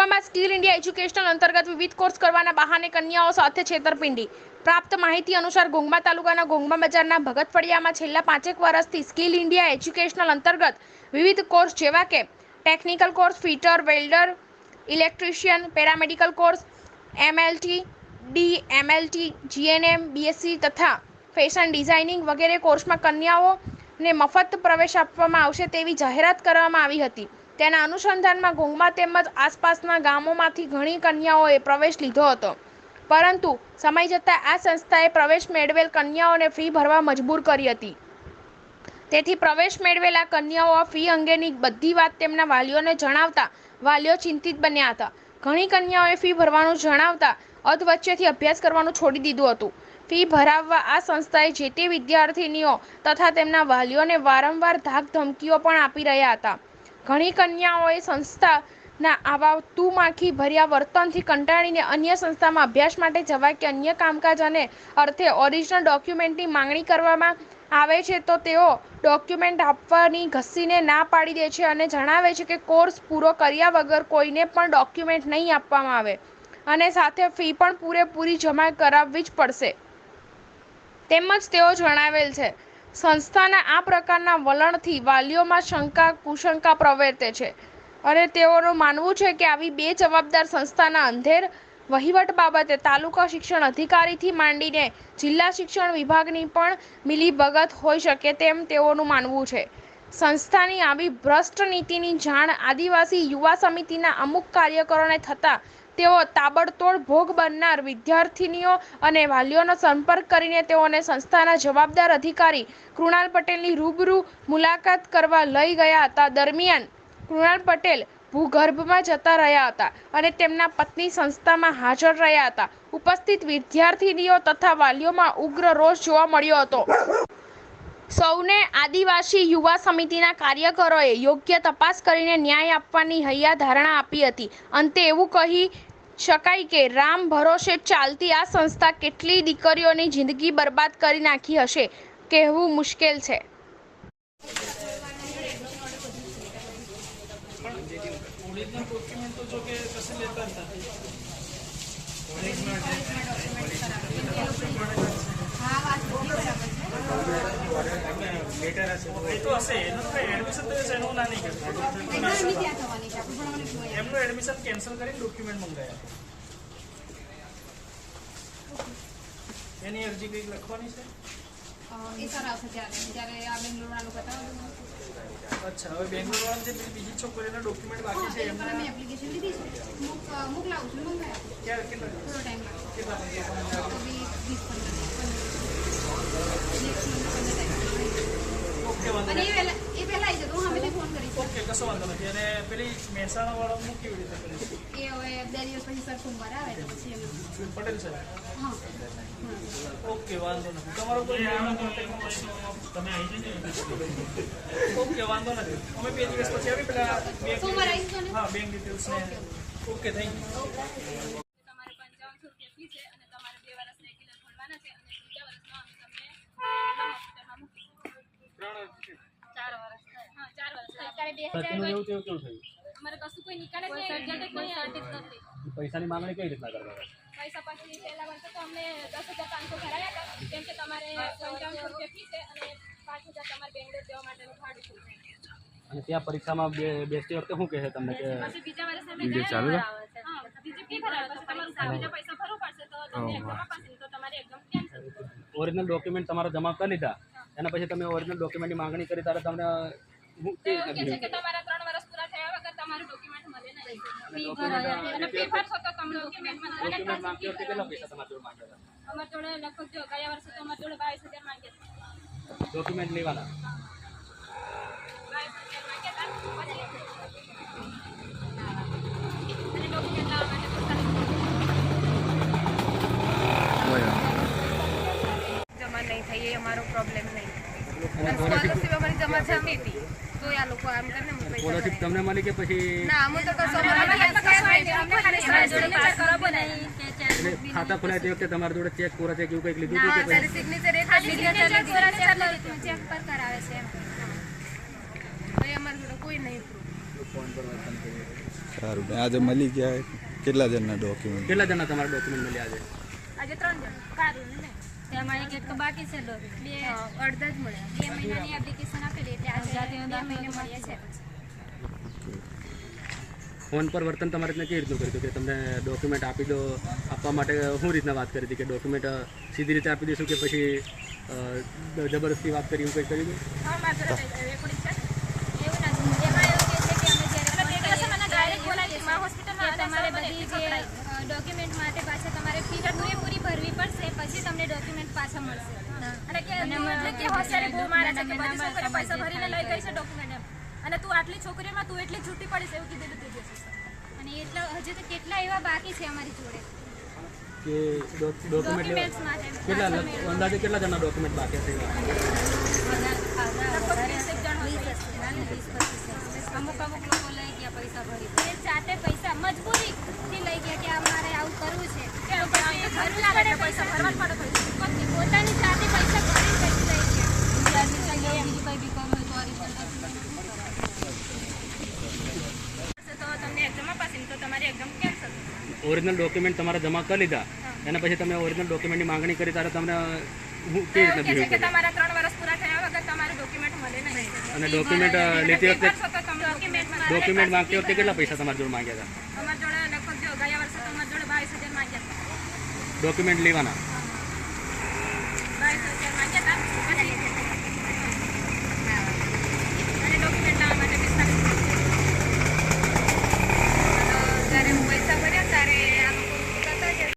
ગોંગવામાં skill India educational અંતર્ગત વિવિધ course કરવાના બહાને કન્યાઓ સાથે છેતરપિંડી. પ્રાપ્ત માહિતી અનુસાર ગોંગમા તાલુકાના ગોંગમા બજારના ભગત ફળિયામાં છેલ્લા પાંચેક વર્ષથી સ્કિલ ઇન્ડિયા એજ્યુકેશનલ અંતર્ગત વિવિધ કોર્સ જેવા કે technical course, fitter, welder, electrician, paramedical course, MLT D MLT GNM, BSc તથા ફેશન ડિઝાઇનિંગ વગેરે કોર્સમાં કન્યાઓને મફત પ્રવેશ આપવામાં આવશે તેવી જાહેરાત કરવામાં આવી હતી. તેના અનુસંધાનમાં ગોંગમા તેમજ આસપાસના ગામોમાંથી ઘણી કન્યાઓએ પ્રવેશ લીધો હતો. પરંતુ સમય જતાં આ સંસ્થાએ પ્રવેશ મેળવેલ કન્યાઓને ફી ભરવા મજબૂર કરી હતી. તેથી પ્રવેશ મેળવેલા કન્યાઓ ફી અંગેની બધી વાત તેમના વાલીઓને જણાવતા વાલીઓ ચિંતિત બન્યા હતા. ઘણી કન્યાઓએ ફી ભરવાનું જણાવતા અધવચ્ચેથી અભ્યાસ કરવાનું છોડી દીધું હતું. ફી ભરાવવા આ સંસ્થાએ જે તે વિદ્યાર્થીનીઓ તથા તેમના વાલીઓને વારંવાર ધાક ધમકીઓ પણ આપી રહ્યા હતા. ઘણી કન્યાઓએ સંસ્થાના આવા તુમાખી ભર્યા વર્તનથી કંટાળીને અન્ય સંસ્થામાં અભ્યાસ માટે જવા કે અન્ય કામકાજ અને અર્થે ઓરિજિનલ ડોક્યુમેન્ટની માંગણી કરવામાં આવે છે તો તેઓ ડોક્યુમેન્ટ આપવાની ઘસીને ના પાડી દે છે અને જણાવે છે કે કોર્સ પૂરો કર્યા વગર કોઈને પણ ડોક્યુમેન્ટ નહીં આપવામાં આવે અને સાથે ફી પણ પૂરેપૂરી જમા કરાવવી જ પડશે. તેમજ તેઓ જણાવેલ છે સંસ્થાના આ પ્રકારના વલણથી વાલીઓમાં શંકા, કુશંકા પ્રવર્તે છે. અને તેઓનું માનવું છે કે આવી બે જવાબદાર સંસ્થાના અંધેર વહીવટ બાબતે તાલુકા શિક્ષણ અધિકારીથી માંડીને જિલ્લા શિક્ષણ વિભાગની પણ મિલીભગત હોઈ શકે તેમ તેઓનું માનવું છે. સંસ્થાની આવી ભ્રષ્ટ નીતિની જાણ આદિવાસી યુવા સમિતિના અમુક કાર્યકરોને થતાં તેઓ તાબડતોડ ભોગ બનનાર વિદ્યાર્થીનીઓ અને વાલીઓનો સંપર્ક કરીને તેઓને સંસ્થાના જવાબદાર અધિકારી કૃણાલ પટેલની રૂબરૂ મુલાકાત કરવા લઈ ગયા હતા. દરમિયાન કૃણાલ પટેલ ભૂગર્ભમાં જતા રહ્યા હતા અને તેમના પત્ની સંસ્થામાં હાજર રહ્યા હતા. ઉપસ્થિત વિદ્યાર્થીનીઓ તથા વાલીઓમાં ઉગ્ર રોષ જોવા મળ્યો હતો. સૌને આદિવાસી યુવા સમિતિના કાર્યકરોએ યોગ્ય તપાસ કરીને ન્યાય આપવાની હૈયા ધારણા આપી હતી. અંતે એવું કહી શકાય કે રામ ભરોસે ચાલતી આ સંસ્થા કેટલી દીકરીઓની જિંદગી બરબાદ કરી નાખી હશે? કહેવું મુશ્કેલ છે. જો કે કશે લેતા જ નથી એ તો હશે એનું તો એડમિશન તો હશે એનું ના નહીં કરતા એમનું એડમિશન કેન્સલ કરીને ડોક્યુમેન્ટ મંગાયા એની અરજી કંઈક લખવાની છે એ સર આવશે ત્યારે જ્યારે આ બેંગ્લોરવાળાનું બતાવો અચ્છા હવે બેંગ્લોર વાળા જે પેલી બીજી છોકરીના ડોક્યુમેન્ટ બાકી છે એ પર એમના મેં એપ્લિકેશન લીધી છે મુક મોકલાવું છું મંગાવ્યા ક્યારે કેટલા થોડો ટાઈમ લાગશે કેટલા ઓકે વાંધો અને એ પહેલા આવી જતો હું હમેથી ફોન કરીશ ઓકે કશો વાંધો નથી અને પેલી મહેસાણા કેવી રીતે કરીશ એ હવે બે દિવસ પછી સર સોમવારે આવે તો પછી એમ પટેલ સર હા ઓકે વાંધો નથી તમારો કોઈ તમે આવી જજો ઓકે વાંધો નથી અમે બે દિવસ પછી આવી પેલા બેંક આવીશું હા બેંક ડિટેલ્સ ને ઓકે થેન્ક યુ સર્ટિનું એવું તેવું કેવું થયું? અમારે કશું કોઈ નિકાલ જ નહીં કોઈ સર્ટિફ નથી. પૈસાની માંગણી કઈ રીતના કરવા પૈસા પછી પહેલા વર્ષે તો અમને દસ હજાર પાંચસો ભરાયા હતા કેમ કે તમારે પંચાવનસો રૂપિયા ફી છે અને પાંચ હજાર તમારે બેંગ્લોર જવા માટેનું ભાડું છે. અને ત્યાં પરીક્ષામાં બે બેસતી વખતે શું કહે છે તમને કે બીજા કેન્સલ ઓરિજિનલ ડોક્યુમેન્ટ તમારા જમા કરી લીધા. એના પછી તમે ઓરિજિનલ ડોક્યુમેન્ટની માંગણી કરી ત્યારે તમને હું તો કેવી એવું કે છે કે તમારા ત્રણ વર્ષ પૂરા થયા વગર તમારું ડોક્યુમેન્ટ મળે નહીં. ફી ભરાય અને ફી ભરશો તો તમને ડોક્યુમેન્ટ મળે અને ડોક્યુમેન્ટ પાછી માંગતી ફી વખતે કેટલા ભરાવી પૈસા તમારા જોડે માંગ્યા હતા? અમારા જોડે લગભગ જો ગયા વર્ષે તો અમારા જોડે બાવીસ હજાર માંગ્યા હતા. ડોક્યુમેન્ટ લેવાના? બાવીસ હજાર માંગ્યા હતા. પછી અને ડોક્યુમેન્ટ લાવવા માટે પૈસા જમા નહીં થઈ એ અમારો પ્રોબ્લેમ નહીં. અને સ્કોલરશીપ અમારી જમા થતી હતી. તો આ લોકો આમ કરીને અમને સ્કોલરશીપ તમને મળી કે પછી ના અમે તો કશો ખાતા ખોલાય તે વખતે તમારા જોડે ચેક પૂરા છે એવું કંઈક લીધું કે તારી સિગ્નેચર એક લીધી. ચેક પર કરાવે છે એમ. તો એ જોડે કોઈ નહીં સારું આજે મળી ગયા કેટલા જણના ડોક્યુમેન્ટ કેટલા જણા તમારા ડોક્યુમેન્ટ મળ્યા છે આજે ત્રણ જણ. કારું ને? તેમાં એક એક તો બાકી છે લો બે અડધા જ મળ્યા. બે મહિનાની એપ્લિકેશન આપેલી એટલે આજે બે મહિને મળ્યા છે. ફોન પર વર્તન તમારે રીતના કેવી રીતનું કર્યું? હતું કે તમને ડોક્યુમેન્ટ આપી દો આપવા માટે શું રીતના વાત કરી હતી? કે ડોક્યુમેન્ટ સીધી રીતે આપી દઈશું કે પછી અ, જબરદસ્તી વાત કરી એવું કંઈ કર્યું હતું હા મારા જોડે રેકોર્ડિંગ છે. એવું નથી. એમાં એવું કે છે કે અમે જ્યારે ફોન કરીએ ડાયરેક્ટ બોલાવી મા હોસ્પિટલમાં અને તમારે તમારે બધી બધી જે જે ડોક્યુમેન્ટ માટે પાછા તમારે ફી પૂરેપૂરી ભરવી પડશે પછી તમને ડોક્યુમેન્ટ પાછા મળશે. અને કે એટલે કે હોશિયારી બહુ મારે છે કે બધી છોકરીઓ પૈસા ભરીને લઈ ગઈ છે ડોક્યુમેન્ટ એમ. અને તું આટલી છોકરીઓમાં તું એટલી છૂટી પડીશ એવું કીધેલું તે અને એટલા હજી તો કેટલા એવા બાકી છે અમારી જોડે? કે ડોક્યુમેન્ટ કેટલા અંદાજે કેટલા જણા ડોક્યુમેન્ટ બાકી હશે અમુક અમુક લોકો લઈ ગયા પૈસા ભરી. એ જાતે પૈસા મજબૂરીથી લઈ ગયા કે અમારે આવું કરવું છે. પૈસા ભરવા જ પડે પોતાની જાતે પૈસા ભરીને પછી લઈ ગયા બીજું કંઈ બી કરવું તો તમારી ઓરિજિનલ ડોક્યુમેન્ટ તમારા જમા કરી લીધા. એના પછી તમે ઓરિજિનલ ડોક્યુમેન્ટની માંગણી કરી ત્યારે તમને હું કેવી રીતના કે તમારા ત્રણ વર્ષ પૂરા થયા વગર તમારું ડોક્યુમેન્ટ મળે નહીં. અને ડોક્યુમેન્ટ લેતી વખતે ડોક્યુમેન્ટ માંગતી વખતે કેટલા પૈસા તમારા જોડે માંગ્યા હતા? અમારા જોડે લગભગ જો ગયા વર્ષે તો જોડે 22000 માંગ્યા હતા. ડોક્યુમેન્ટ લેવાના. माझ्या डॉक्युमेंट